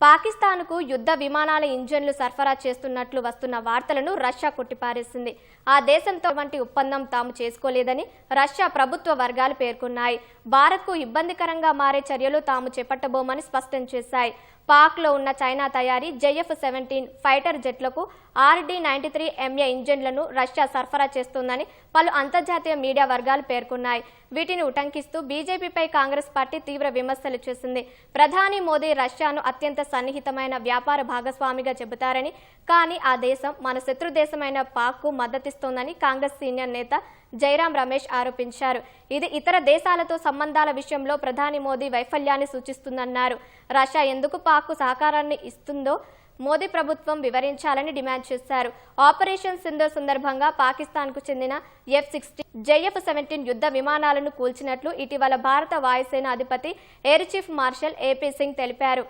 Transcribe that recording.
పాకిస్తాన్కు యుద్ధ విమానాల ఇంజన్లు సరఫరా చేస్తున్నట్లు వస్తున్న వార్తలను రష్యా కొట్టిపారేసింది. ఆ దేశంతో వంటి ఒప్పందం తాము చేసుకోలేదని రష్యా ప్రభుత్వ వర్గాలు పేర్కొన్నాయి. భారత్కు ఇబ్బందికరంగా మారే చర్యలు తాము చేపట్టబోమని స్పష్టం చేశాయి. పాక్లో ఉన్న చైనా తయారీ జెఎఫ్ సెవెంటీన్ ఫైటర్ జెట్లకు ఆర్డీ నైన్టీ త్రీ ఎంఏ ఇంజన్లను రష్యా సరఫరా చేస్తోందని పలు అంతర్జాతీయ మీడియా వర్గాలు పేర్కొన్నాయి. వీటిని ఉటంకిస్తూ బీజేపీపై కాంగ్రెస్ పార్టీ తీవ్ర విమర్శలు చేసింది. ప్రధాని మోదీ రష్యాను అత్యంత సన్నిహితమైన వ్యాపార భాగస్వామిగా చెబుతారని కానీ ఆ దేశం మన శత్రు దేశమైన పాక్కు మద్దతిస్తోందని కాంగ్రెస్ సీనియర్ నేత జైరాం రమేష్ ఆరోపించారు. ఇది ఇతర దేశాలతో సంబంధాల విషయంలో ప్రధాని మోదీ వైఫల్యాన్ని సూచిస్తుందన్నారు. రష్యా ఎందుకు పాక్కు సహకారాన్ని ఇస్తుందో మోదీ ప్రభుత్వం వివరించాలని డిమాండ్ చేశారు. ఆపరేషన్ సింధో సందర్భంగా పాకిస్తాన్కు చెందిన ఎఫ్ సిక్స్టీన్ జేఎఫ్ సెవెంటీన్ యుద్ధ విమానాలను కూల్చినట్లు ఇటీవల భారత వాయుసేన అధిపతి air chief marshal AP Singh తెలిపారు.